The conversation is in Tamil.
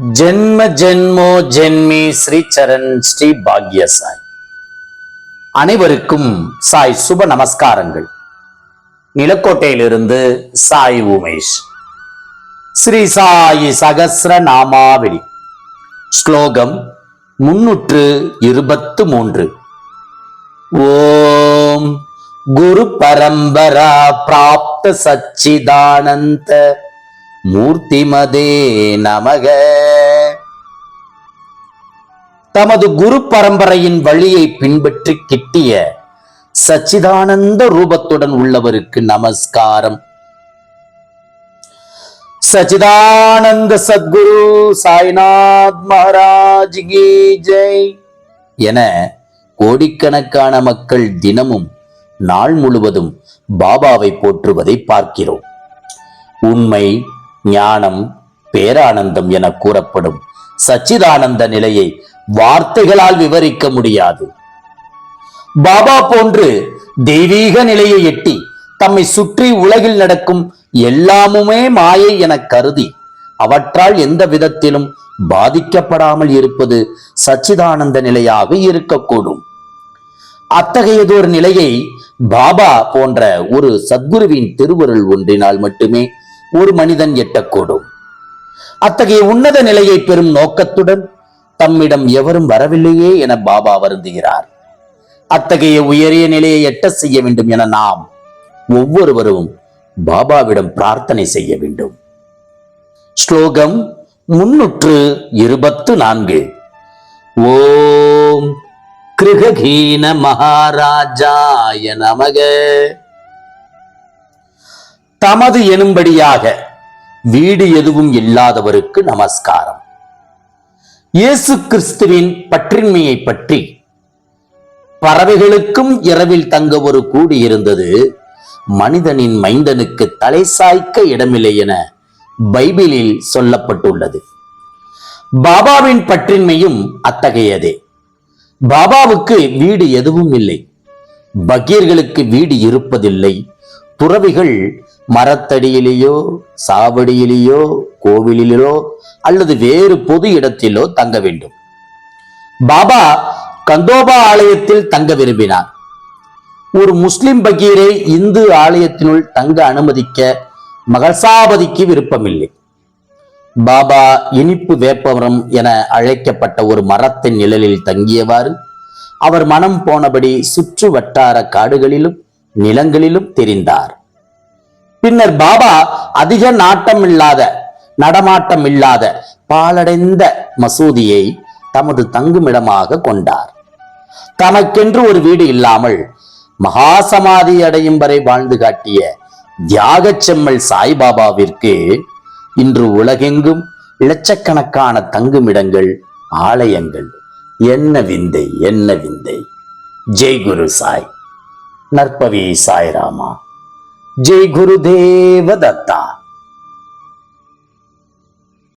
ஜென்ம ஜென்மோ ஜென்மி ஸ்ரீ சரண் ஸ்ரீ பாக்ய சாய். அனைவருக்கும் சாய் சுப நமஸ்காரங்கள். நிலக்கோட்டையிலிருந்து சாய் உமேஷ். ஸ்ரீ சாயி சகசிர நாமாவளி. ஸ்லோகம் முன்னூற்று இருபத்து மூன்று. ஓம் குரு பரம்பரா பிராப்த சச்சிதானந்த. மூர்த்திமதே நமக. தமது குரு பரம்பரையின் வழியை பின்பற்றி கிட்டிய சச்சிதானந்த ரூபத்துடன் உள்ளவருக்கு நமஸ்காரம். சச்சிதானந்த சத்குரு சாய்நாத் மகாராஜ் கி ஜெய் என கோடிக்கணக்கான மக்கள் தினமும் நாள் முழுவதும் பாபாவை போற்றுவதை பார்க்கிறோம். உண்மை ஞானம் பேரானந்தம் என கூறப்படும். சச்சிதானந்த நிலையை வார்த்தைகளால் விவரிக்க முடியாது. பாபா போன்று தெய்வீக நிலையை எட்டி தம்மை சுற்றி உலகில் நடக்கும் எல்லாமுமே மாயை என கருதி அவற்றால் எந்த விதத்திலும் பாதிக்கப்படாமல் இருப்பது சச்சிதானந்த நிலையாக இருக்கக்கூடும். அத்தகையதொரு நிலையை பாபா போன்ற ஒரு சத்குருவின் திருவருள் ஒன்றினால் மட்டுமே ஒரு மனிதன் எட்டக்கூடும். அத்தகைய உன்னத நிலையை பெறும் நோக்கத்துடன் தம்மிடம் எவரும் வரவில்லையே என பாபா வருந்துகிறார். அத்தகைய உயரிய நிலையை எட்ட செய்ய வேண்டும் என நாம் ஒவ்வொருவரும் பாபாவிடம் பிரார்த்தனை செய்ய வேண்டும். ஸ்லோகம் முன்னூற்று இருபத்து நான்கு. ஓம் கிருககீன மகாராஜாய நமக. தமது எனும்படியாக வீடு எதுவும் இல்லாதவருக்கு நமஸ்காரம். இயேசு கிறிஸ்துவின் பற்றின்மையை பற்றி பறவைகளுக்கும் இரவில் தங்க ஒரு கூடி இருந்தது. மனிதனின் மைந்தனுக்கு தலை சாய்க்க இடமில்லை என பைபிளில் சொல்லப்பட்டுள்ளது. பாபாவின் பற்றின்மையும் அத்தகையதே. பாபாவுக்கு வீடு எதுவும் இல்லை. பகீர்களுக்கு வீடு இருப்பதில்லை. துறவிகள் மரத்தடியிலேயோ சாவடியிலேயோ கோவிலிலோ அல்லது வேறு பொது இடத்திலோ தங்க வேண்டும். பாபா கந்தோபா ஆலயத்தில் தங்க விரும்பினார். ஒரு முஸ்லிம் பகீரை இந்து ஆலயத்தினுள் தங்க அனுமதிக்க மகசாபதிக்கு விருப்பமில்லை. பாபா இனிப்பு வேப்பமரம் என அழைக்கப்பட்ட ஒரு மரத்தின் நிழலில் தங்கியவாறு அவர் மனம் போனபடி சுற்று வட்டார காடுகளிலும் நிலங்களிலும் தெரிந்தார். பின்னர் பாபா அதிக நாட்டம் இல்லாத நடமாட்டம் இல்லாத பாலடைந்த மசூதியை தமது தங்குமிடமாக கொண்டார். தமக்கென்று ஒரு வீடு இல்லாமல் மகாசமாதி அடையும் வரை வாழ்ந்து காட்டிய தியாகச் செம்மல் சாய்பாபாவிற்கு இன்று உலகெங்கும் லட்சக்கணக்கான தங்குமிடங்கள் ஆலயங்கள். என்ன விந்தை என்ன விந்தை. ஜெய் குரு சாய். நற்பவி சாய்ராமா. જય ગુરુદેવ દત્તા.